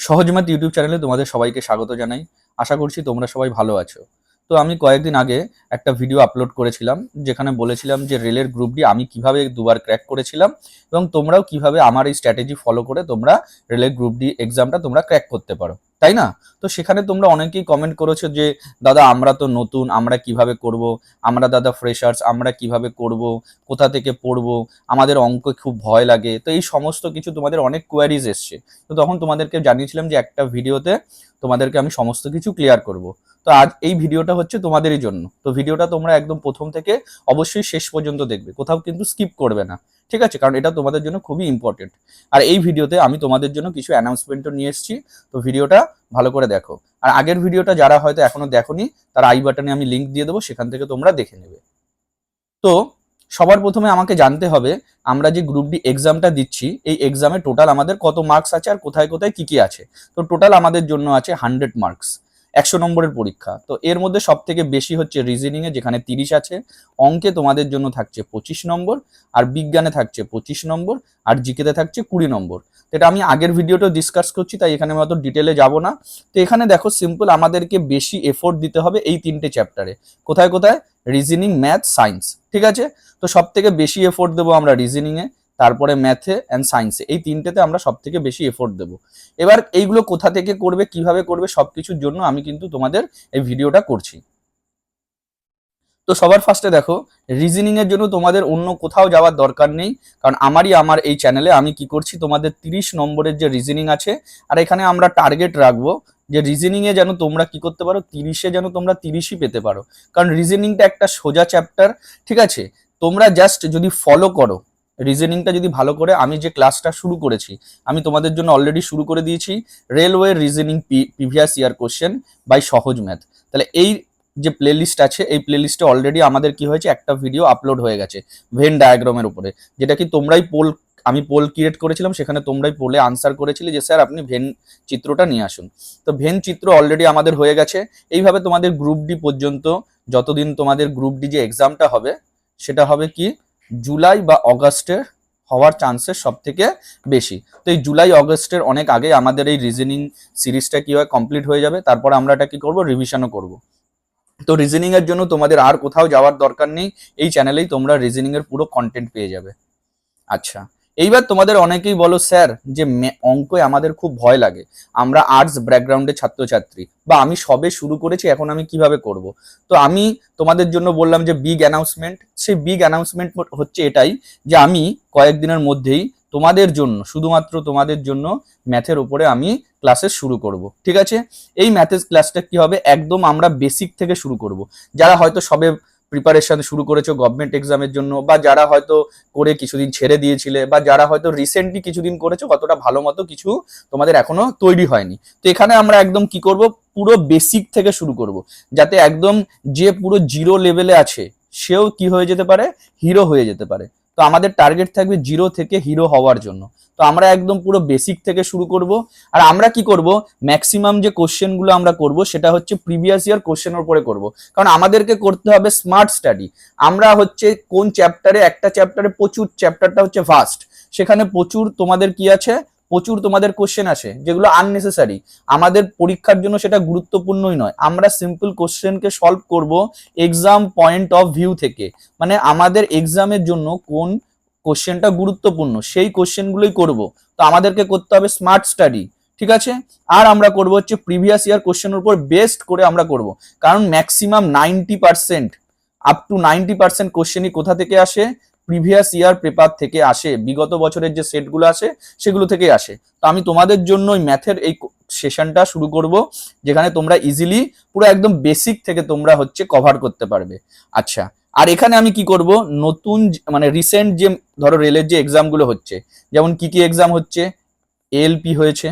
সহজমাত YouTube চ্যানেলে তোমাদের সবাইকে স্বাগত জানাই। আশা করছি তোমরা সবাই ভালো আছো। তো আমি কয়েকদিন আগে একটা ভিডিও আপলোড করেছিলাম, যেখানে বলেছিলাম যে রেলের গ্রুপটি আমি কীভাবে দুবার ক্র্যাক করেছিলাম এবং তোমরাও কীভাবে আমার এই স্ট্র্যাটেজি ফলো করে তোমরা রেলের গ্রুপ ডি এক্সামটা তোমরা ক্র্যাক করতে পারো। তাই না? তো সেখানে তোমরা অনেকেই কমেন্ট করেছ যে, দাদা, আমরা তো নতুন, আমরা কীভাবে করব? আমরা দাদা ফ্রেশার্স আমরা কীভাবে করব? কোথা থেকে পড়ব? আমাদের অঙ্ক খুব ভয় লাগে। তো এই সমস্ত কিছু তোমাদের অনেক কোয়ারিজ এসছে। তো তখন তোমাদেরকে জানিয়েছিলাম যে, একটা ভিডিওতে তোমাদেরকে আমি সমস্ত কিছু ক্লিয়ার করব। তো আজ এই ভিডিওটা হচ্ছে তোমাদেরই জন্য। তো ভিডিওটা তোমরা একদম প্রথম থেকে অবশ্যই শেষ পর্যন্ত দেখবে। কোথাও কিন্তু স্কিপ করবে না। ঠিক আছে? কারণ এটা তোমাদের জন্য খুবই ইম্পর্টেন্ট আর এই ভিডিওতে আমি তোমাদের জন্য কিছু অ্যানাউন্সমেন্টও নিয়ে এসেছি। তো ভিডিওটা ভালো করে দেখো। আর আগের ভিডিওটা যারা হয়তো এখনও দেখোনি, তার আই বাটনে আমি লিংক দিয়ে দেবো, সেখান থেকে তোমরা দেখে নেবে। তো সবার প্রথমে আমাকে জানতে হবে, আমরা যে গ্রুপ ডি এক্সামটা দিচ্ছি, এই এক্সামে টোটাল আমাদের কত মার্কস আছে আর কোথায় কোথায় কি কি আছে? তো টোটাল আমাদের জন্য আছে হান্ড্রেড মার্কস একশো নম্বরের পরীক্ষা। তো এর মধ্যে সব থেকে বেশি হচ্ছে রিজনিং এ, যেখানে তিরিশ আছে, অঙ্কে তোমাদের জন্য থাকছে পঁচিশ নম্বর, আর বিজ্ঞানে থাকছে পঁচিশ নম্বর, আর জিকেতে থাকছে কুড়ি নম্বর। এটা আমি আগের ভিডিওটা ডিসকাস করছি, তাই এখানে আমি অত ডিটেলে যাব না। তো এখানে দেখো সিম্পল আমাদেরকে বেশি এফোর্ট দিতে হবে এই তিনটে চ্যাপ্টারে কোথায় কোথায়? রিজনিং ম্যাথ সায়েন্স ঠিক আছে? তো সব থেকে বেশি এফোর্ট দেবো আমরা রিজনিং এ। তারপরে ম্যাথে অ্যান্ড সায়েন্সে এই তিনটেতে আমরা সব থেকে বেশি এফোর্ট দেবো। এবার এইগুলো কোথা থেকে করবে, কীভাবে করবে সব কিছুর জন্য আমি কিন্তু তোমাদের এই ভিডিওটা করছি। তো সবার ফার্স্টে দেখো রিজনিং এর জন্য তোমাদের অন্য কোথাও যাওয়ার দরকার নেই, কারণ আমারই আমার এই চ্যানেলে আমি কি করছি, তোমাদের তিরিশ নম্বরের যে রিজনিং আছে, আর এখানে আমরা টার্গেট রাখব যে রিজনিং এ যেন তোমরা কি করতে পারো, তিরিশে যেন তোমরা তিরিশই পেতে পারো। কারণ রিজনিংটা একটা সোজা চ্যাপ্টার ঠিক আছে? তোমরা জাস্ট যদি ফলো করো রিজনিংটা যদি ভালো করে আমি যে ক্লাসটা শুরু করেছি, আমি তোমাদের জন্য অলরেডি শুরু করে দিয়েছি railway reasoning previous year question by Sahaj math তাহলে এই যে প্লেলিস্ট আছে, এই প্লেলিস্টে অলরেডি আমাদের কি হয়েছে, একটা ভিডিও আপলোড হয়ে গেছে ভেন ডায়াগ্রামের উপরে। যেটা কি তোমরাই পোল আমি পোল ক্রিয়েট করেছিলাম, সেখানে তোমরাই পোলে আনসার করেছিলে যে, স্যার, আপনি ভেন চিত্রটা নিয়ে আসুন। তো ভেন চিত্র অলরেডি আমাদের হয়ে গেছে। এইভাবে তোমাদের গ্রুপ ডি পর্যন্ত, যতদিন তোমাদের গ্রুপ ডি যে এক্সামটা হবে, সেটা হবে কি? জুলাই বা অগাস্টের হওয়ার চান্সেস সব থেকে বেশি। তো এই জুলাই, অগস্টের অনেক আগে আমাদের এই রিজনিং সিরিজটা কি হয় কমপ্লিট হয়ে যাবে। তারপর আমরা এটা কি করব? রিভিশনও করব। তো রিজনিং এর জন্য তোমাদের আর কোথাও যাওয়ার দরকার নেই। এই চ্যানেলেই তোমরা রিজনিং এর পুরো কন্টেন্ট পেয়ে যাবে। আচ্ছা। এইবার তোমাদের অনেকেই বলো, স্যার, যে অঙ্কয় আমাদের খুব ভয় লাগে। আমরা আর্টস ব্যাকগ্রাউন্ডের ছাত্রছাত্রী। বা আমি সবে শুরু করেছি, এখন আমি কীভাবে করব? তো আমি তোমাদের জন্য বললাম যে বিগ অ্যানাউন্সমেন্ট সেই বিগ অ্যানাউন্সমেন্ট হচ্ছে এটাই যে, আমি কয়েকদিনের মধ্যেই তোমাদের জন্য, শুধুমাত্র তোমাদের জন্য ম্যাথের উপরে আমি ক্লাসেস শুরু করব। ঠিক আছে? এই ম্যাথের ক্লাসটা কি হবে? একদম আমরা বেসিক থেকে শুরু করব। যারা হয়তো সবে প্রিপারেশন শুরু করেছ গভর্নমেন্ট এক্সামের জন্য, বা যারা হয়তো করে কিছুদিন ছেড়ে দিয়েছিলে, বা যারা হয়তো রিসেন্টলি কিছুদিন করেছ, কতটা ভালো মতো কিছু তোমাদের এখনও তৈরি হয়নি। তো এখানে আমরা একদম কি করব? পুরো বেসিক থেকে শুরু করব। যাতে একদম যে পুরো জিরো লেভেলে আছে, সেও কি হয়ে যেতে পারে? হিরো হয়ে যেতে পারে। তো আমাদের টার্গেট থাকবে জিরো থেকে হিরো হওয়ার জন্য। তো আমরা একদম পুরো বেসিক থেকে শুরু করব। আর আমরা কি করব? ম্যাক্সিমাম যে কোশ্চেনগুলো আমরা করব, সেটা হচ্ছে প্রিভিয়াস ইয়ার কোশ্চেনের উপরে করব। কারণ আমাদেরকে করতে হবে স্মার্ট স্টাডি আমরা হচ্ছে কোন চ্যাপ্টারে একটা চ্যাপ্টারে প্রচুর চ্যাপ্টারটা হচ্ছে ফার্স্ট সেখানে প্রচুর তোমাদের কি আছে? প্রচুর তোমাদের কোশ্চেন আসে, যেগুলো আননেসেসারি আমাদের পরীক্ষার জন্য সেটা গুরুত্বপূর্ণই নয়। আমরা সিম্পল কোশ্চেনকে সলভ করব এক্সাম পয়েন্ট অফ ভিউ থেকে। মানে আমাদের এক্সামের জন্য কোন কোশ্চেনটা গুরুত্বপূর্ণ, সেই কোশ্চেনগুলোই করব। তো আমাদেরকে করতে হবে স্মার্ট স্টাডি ঠিক আছে? আর আমরা করব হচ্ছে প্রিভিয়াস ইয়ার কোশ্চেনের উপর বেস্ট করে আমরা করব। কারণ maximum ninety percent up to ninety percent কোশ্চেনই কোথা থেকে আসে? প্রিভিয়াস ইয়ার পেপার থেকে আসে, বিগত বছরের যে সেটগুলো আসে সেগুলো থেকে আসে। তো আমি তোমাদের জন্য ওই ম্যাথের এই সেশনটা শুরু করব, যেখানে তোমরা ইজিলি পুরো একদম বেসিক থেকে তোমরা হচ্ছে কভার করতে পারবে। আচ্ছা আর এখানে আমি কি করব? নতুন মানে রিসেন্ট যে, ধরো রেলের যে এক্সামগুলো হচ্ছে, যেমন কি কি এক্সাম হচ্ছে? এলপি হয়েছে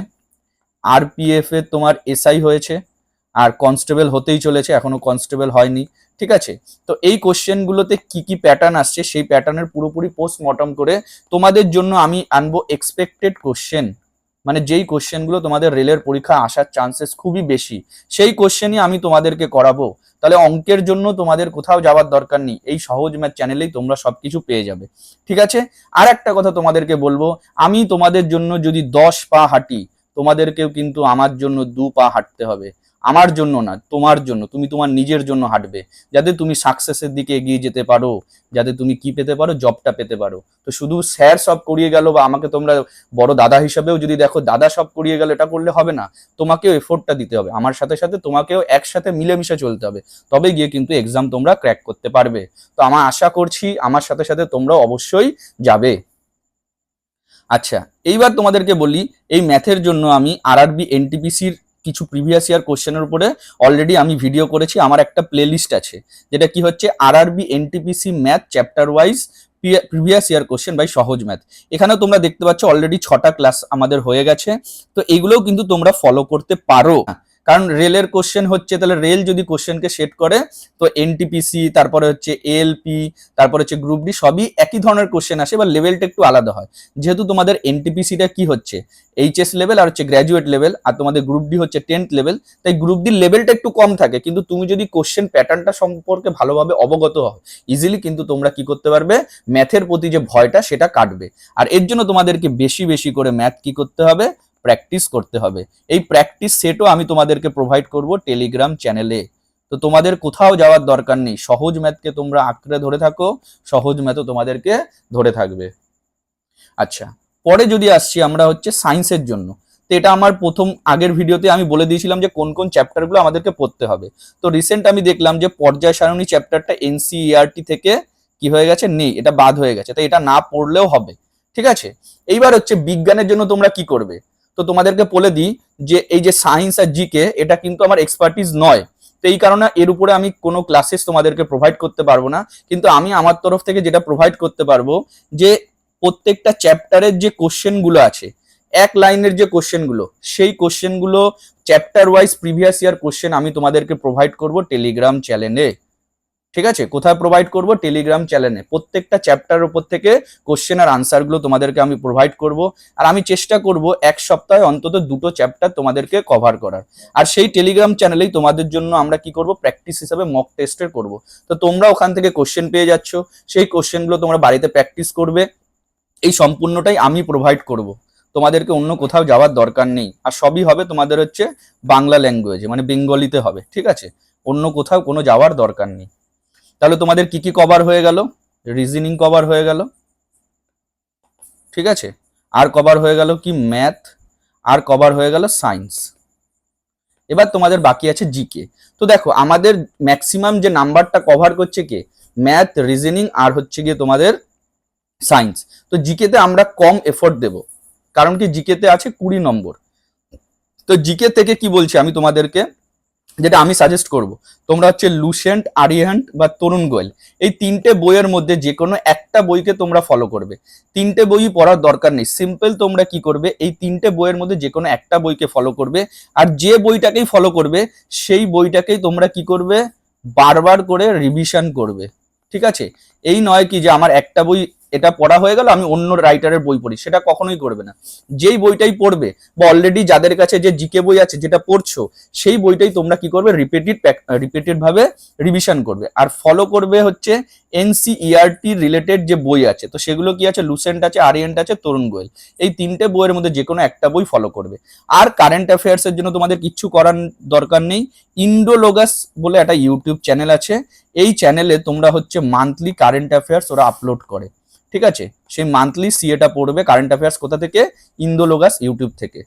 আরপিএফ এর তোমার এসআই হয়েছে আর কনস্টেবল হতেই চলেছে, এখনও কনস্টেবল হয়নি, ঠিক আছে? তো এই কোশ্চেনগুলোতে কি কি প্যাটার্ন আসছে, সেই প্যাটার্নের পুরোপুরি পোস্টমর্টম করে তোমাদের জন্য আমি আনব এক্সপেক্টেড কোশ্চেন মানে যেই কোশ্চেনগুলো তোমাদের রেলের পরীক্ষা আসার চান্সেস খুবই বেশি, সেই কোশ্চেনই আমি তোমাদেরকে করাবো। তাহলে অঙ্কের জন্য তোমাদের কোথাও যাওয়ার দরকার নেই, এই সহজ ম্যাথ চ্যানেলেই তোমরা সবকিছু পেয়ে যাবে, ঠিক আছে? আর একটা কথা তোমাদেরকে বলব, আমি তোমাদের জন্য যদি দশ পা হাঁটি তোমাদেরকেও কিন্তু আমার জন্য দু পা হাঁটতে হবে। আমার জন্য না, তোমার জন্য, তুমি তোমার নিজের জন্য হাঁটবে। যাতে তুমি সাকসেসের দিকে এগিয়ে যেতে পারো, যাতে তুমি কি পেতে পারো জবটা পেতে পারো। তো শুধু স্যার সব করিয়ে গেল বা আমাকে তোমরা বড় দাদা হিসাবেও যদি দেখো, দাদা সব করিয়ে গেল, এটা করলে হবে না। তোমাকেও এফোর্টটা দিতে হবে। আমার সাথে সাথে তোমাকেও একসাথে মিলেমিশে চলতে হবে। তবে গিয়ে কিন্তু এক্সাম তোমরা ক্র্যাক করতে পারবে। তো আমার আশা করছি, আমার সাথে সাথে তোমরা অবশ্যই যাবে। আচ্ছা এইবার তোমাদেরকে বলি, এই ম্যাথের জন্য আমি আর আরআরবি এনটিপিসির কিছু প্রিভিয়াস ইয়ার কোশ্চেনের উপরে অলরেডি আমি ভিডিও করেছি, আমার একটা প্লেলিস্ট আছে, যেটা কি হচ্ছে আর RRB NTPC math chapter wise previous year question by Sahaj math এখানেও তোমরা দেখতে পাচ্ছ অলরেডি ছটা ক্লাস আমাদের হয়ে গেছে, তো এগুলোও কিন্তু তোমরা ফলো করতে পারো। কারণ রেলের কোশ্চেন হচ্ছে, তাহলে রেল যদি কোশ্চেনকে সেট করে, তো এনটিপিসি তারপরে হচ্ছে এএলপি তারপরে হচ্ছে গ্রুপ ডি সবই একই ধরনের কোশ্চেন আসে বা লেভেলটা একটু আলাদা হয়। যেহেতু তোমাদের এনটিপিসিটা কি হচ্ছে? এইচএস লেভেল আর হচ্ছে গ্র্যাজুয়েট লেভেল আর তোমাদের গ্রুপ ডি হচ্ছে টেন্থ লেভেল তাই গ্রুপ ডির লেভেলটা একটু কম থাকে, কিন্তু তুমি যদি কোশ্চেন প্যাটার্নটা সম্পর্কে ভালোভাবে অবগত হও ইজিলি কিন্তু তোমরা কি করতে পারবে? ম্যাথের প্রতি যে ভয়টা, সেটা কাটবে। আর এর জন্য তোমাদেরকে বেশি বেশি করে ম্যাথ কি করতে হবে? প্র্যাকটিস করতে হবে। এই প্র্যাকটিস সেটও আমি তোমাদেরকে প্রোভাইড করব টেলিগ্রাম চ্যানেলে তো তোমাদের কোথাও যাওয়ার দরকার নেই। সহজ ম্যাথকে তোমরা আঁকড়ে ধরে থাকো, সহজ ম্যাথও তোমাদেরকে ধরে থাকবে। আচ্ছা পরে যদি আসছি আমরা হচ্ছে সায়েন্সের জন্য। তো এটা আমার প্রথম, আগের ভিডিওতে আমি বলে দিয়েছিলাম যে কোন কোন চ্যাপ্টারগুলো আমাদেরকে পড়তে হবে। তো রিসেন্ট আমি দেখলাম যে পর্যায় সারণী চ্যাপ্টারটা এনসিইআরটি থেকে কি হয়ে গেছে? নেই, এটা বাদ হয়ে গেছে। তো এটা না পড়লেও হবে। ঠিক আছে? এইবার হচ্ছে বিজ্ঞানের জন্য তোমরা কি করবে? তো তোমাদেরকে বলে দিই যে এই যে সায়েন্স আর জিকে এটা কিন্তু আমার এক্সপার্টিস নয়। তো এই কারণে এর উপরে আমি কোনো ক্লাসেস তোমাদেরকে প্রোভাইড করতে পারব না। কিন্তু আমি আমার তরফ থেকে যেটা প্রোভাইড করতে পারব যে প্রত্যেকটা চ্যাপ্টারের যে কোশ্চেনগুলো আছে, এক লাইনের যে কোশ্চেনগুলো সেই কোশ্চেনগুলো chapter wise previous year question আমি তোমাদেরকে প্রোভাইড করব টেলিগ্রাম চ্যানেলে ঠিক আছে? কোথায় প্রোভাইড করব? টেলিগ্রাম চ্যানেলে প্রত্যেকটা চ্যাপ্টার উপর থেকে কোশ্চেন আর আনসারগুলো তোমাদেরকে আমি প্রোভাইড করব। আর আমি চেষ্টা করব এক সপ্তাহে অন্তত দুটো চ্যাপ্টার তোমাদেরকে কভার করার। আর সেই টেলিগ্রাম চ্যানেলেই তোমাদের জন্য আমরা কি করব? প্র্যাকটিস হিসাবে মক টেস্টের করব। তো তোমরা ওখান থেকে কোশ্চেন পেয়ে যাচ্ছ। সেই কোশ্চেনগুলো তোমরা বাড়িতে প্র্যাকটিস করবে। এই সম্পূর্ণটাই আমি প্রোভাইড করব। তোমাদেরকে অন্য কোথাও যাওয়ার দরকার নেই। আর সবই হবে তোমাদের হচ্ছে বাংলা ল্যাঙ্গুয়েজে মানে বেঙ্গলিতে হবে। ঠিক আছে? অন্য কোথাও কোনো যাওয়ার দরকার নেই। তাহলে তোমাদের কি কি কভার হয়ে গেল? রিজনিং কভার হয়ে গেল। ঠিক আছে? আর কভার হয়ে গেল কি? ম্যাথ আর কভার হয়ে গেল সায়েন্স এবার তোমাদের বাকি আছে জিকে তো দেখো, আমাদের ম্যাক্সিমাম যে নাম্বারটা কভার করছে কে? ম্যাথ রিজনিং আর হচ্ছে গিয়ে তোমাদের সায়েন্স তো জিকেতে আমরা কম এফোর্ট দেব। কারণ কি? জিকেতে আছে কুড়ি নম্বর। তো জিকে থেকে কি বলছি আমি তোমাদেরকে? যেটা আমি সাজেস্ট করব, তোমরা হচ্ছে লুসেন্ট আরিয়ান্ট বা তরুণ গোয়েল এই তিনটে বইয়ের মধ্যে যে কোনো একটা বইকে তোমরা ফলো করবে। তিনটে বই পড়ার দরকার নেই। সিম্পল তোমরা কি করবে? এই তিনটে বইয়ের মধ্যে যে কোনো একটা বইকে ফলো করবে। আর যে বইটাকেই ফলো করবে, সেই বইটাকেই তোমরা কি করবে? বারবার করে রিভিশন করবে। ঠিক আছে? এই নয় কি যে আমার একটা বই এটা পড়া হয়ে গেল, আমি অন্য রাইটারের বই পড়ি, সেটা কখনোই করবে না। যেই বইটাই পড়বে বা অলরেডি যাদের কাছে যে জিকে বই আছে, যেটা পড়ছো, সেই বইটাই তোমরা কি করবে? রিপিটেড রিপিটেড ভাবে রিভিশন করবে। আর ফলো করবে হচ্ছে এনসিইআরটি রিলেটেড যে বই আছে, তো সেগুলো কি আছে? লুসেন্ট আছে আরিয়েন্ট আছে তরুণ গোয়েল এই তিনটে বইয়ের মধ্যে যে কোনো একটা বই ফলো করবে। আর কারেন্ট অ্যাফেয়ার্স এর জন্য তোমাদের কিচ্ছু করার দরকার নেই। ইন্ডোলোগাস বলে একটা ইউটিউব চ্যানেল আছে। এই চ্যানেলে তোমরা হচ্ছে মান্থলি কারেন্ট অ্যাফেয়ার্স ওরা আপলোড করে। ঠিক আছে? সেই মান্থলি সিএটা পড়বে কারেন্ট অ্যাফেয়ার্স কোথা থেকে? ইন্দোলোগাস ইউটিউব থেকে।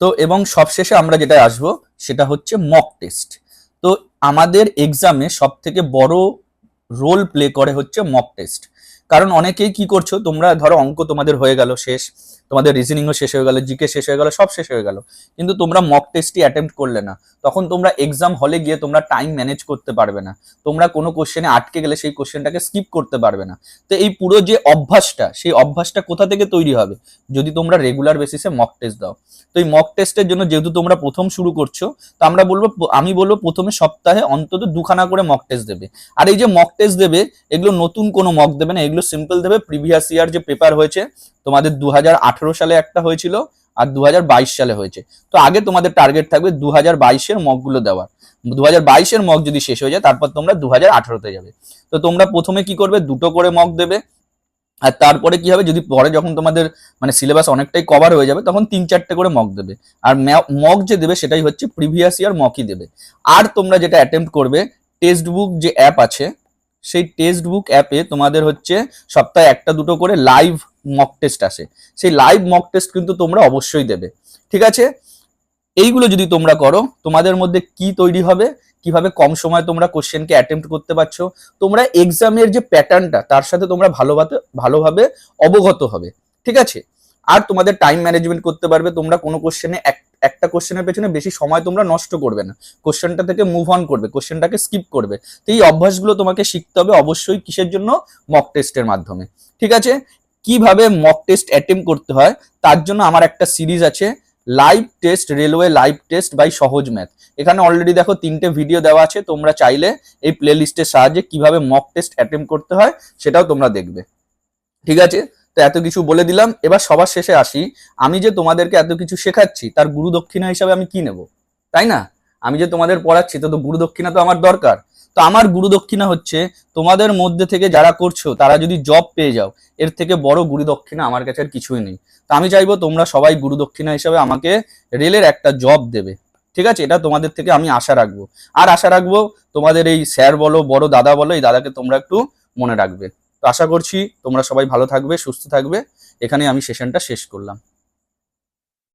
তো এবং সবশেষে আমরা যেটা আসব, সেটা হচ্ছে মক টেস্ট তো আমাদের এক্সামে সব থেকে বড় রোল প্লে করে হচ্ছে মক টেস্ট কারণ অনেকেই কি করছ, তোমরা ধরো অঙ্ক তোমাদের হয়ে গেল শেষ। তোমাদের রিজনিংও শেষ হয়ে গেল জিকে শেষ হয়ে গেল, সব শেষ হয়ে গেল। কিন্তু তোমরা মক টেস্টই অ্যাটেম্প্ট করলে না। তখন তোমরা এক্সাম হলে গিয়ে তোমরা টাইম ম্যানেজ করতে পারবে না। তোমরা কোনো কোশ্চেনে আটকে গেলে সেই কোশ্চেনটাকে স্কিপ করতে পারবে না। তো এই পুরো যে অভ্যাসটা, সেই অভ্যাসটা কোথা থেকে তৈরি হবে? যদি তোমরা রেগুলার বেসিসে মক টেস্ট দাও। তো এই মক টেস্টের জন্য যেহেতু তোমরা প্রথম শুরু করছ, তো আমরা বলব, আমি বলব প্রথমে সপ্তাহে অন্তত দুখানা করে মক টেস্ট দেবে। আর এই যে মক টেস্ট দেবে, এগুলো নতুন কোনো মক দেবে না, এগুলো সিম্পল দেবে প্রিভিয়াস ইয়ার যে পেপার হয়েছে তোমাদের দু হাজার আঠারো সালে একটা হয়েছিল আর দু হাজার বাইশ সালে হয়েছে। তো আগে তোমাদের টার্গেট থাকবে দু হাজার বাইশের মকগুলো দেওয়ার। দু হাজার বাইশের মক যদি শেষ হয়ে যায়, তারপর তোমরা দু হাজার আঠারোতে যাবে। তো তোমরা প্রথমে কি করবে? দুটো করে মগ দেবে। আর তারপরে কি হবে? যদি পরে যখন তোমাদের মানে সিলেবাস অনেকটাই কভার হয়ে যাবে, তখন তিন চারটে করে মক দেবে। আর মক যে দেবে, সেটাই হচ্ছে প্রিভিয়াস ইয়ার মকই দেবে। আর তোমরা যেটা অ্যাটেম্প করবে টেক্সট বুক যে অ্যাপ আছে সেই টেক্সট বুক অ্যাপে তোমাদের হচ্ছে সপ্তাহে একটা দুটো করে লাইভ মক টেস্ট আসে। সেই লাইভ মক টেস্ট কিন্তু তোমরা অবশ্যই দেবে। ঠিক আছে? এইগুলো যদি তোমরা করো, তোমাদের মধ্যে কি তৈরি হবে? কীভাবে কম সময় তোমরা কোশ্চেনকে অ্যাটেম্প্ট করতে পারছ? তোমরা এক্সামের যে প্যাটার্নটা তার সাথে তোমরা ভালোভাবে ভালোভাবে অবগত হবে। ঠিক আছে? আর তোমাদের টাইম ম্যানেজমেন্ট করতে পারবে, তোমরা কোনো কোশ্চেনে একটা কোশ্চেনের পেছনে বেশি সময় তোমরা নষ্ট করবে না। কোশ্চেনটা থেকে মুভ অন করবে কোশ্চেনটাকে স্কিপ করবে। তো এই অভ্যাসগুলো তোমাকে শিখতে হবে অবশ্যই কিসের জন্য? মক টেস্টের মাধ্যমে। ঠিক আছে? কীভাবে মক টেস্ট অ্যাটেম্প করতে হয়? তার জন্য আমার একটা সিরিজ আছে live test railway live test by Sahaj math এখানে অলরেডি দেখো তিনটে ভিডিও দেওয়া আছে, তোমরা চাইলে এই প্লে লিস্টের সাহায্যে কীভাবে মক টেস্ট অ্যাটেম্প করতে হয়, সেটাও তোমরা দেখবে। ঠিক আছে? তো এত কিছু বলে দিলাম। এবার সবার শেষে আসি। আমি যে তোমাদেরকে এত কিছু শেখাচ্ছি, তার গুরু দক্ষিণা হিসাবে আমি কি নেব? তাই না? আমি যে তোমাদের পড়াচ্ছি, তো গুরু দক্ষিণা তো আমার দরকার। তো আমার গুরু দক্ষিণা হচ্ছে, তোমাদের মধ্যে থেকে যারা করছ, তারা যদি জব পেয়ে যাও, এর থেকে বড় গুরু দক্ষিণা আমার কাছে আর কিছুই নেই। তো আমি চাইব তোমরা সবাই গুরু দক্ষিণা হিসাবে আমাকে রেলের একটা জব দেবে। ঠিক আছে? এটা তোমাদের থেকে আমি আশা রাখব। আর আশা রাখব, তোমাদের এই স্যার বলো, বড় দাদা বলো, এই দাদাকে তোমরা একটু মনে রাখবে। আশা করছি তোমরা সবাই ভালো থাকবে সুস্থ থাকবে। এখানে আমি সেশনটা শেষ করলাম।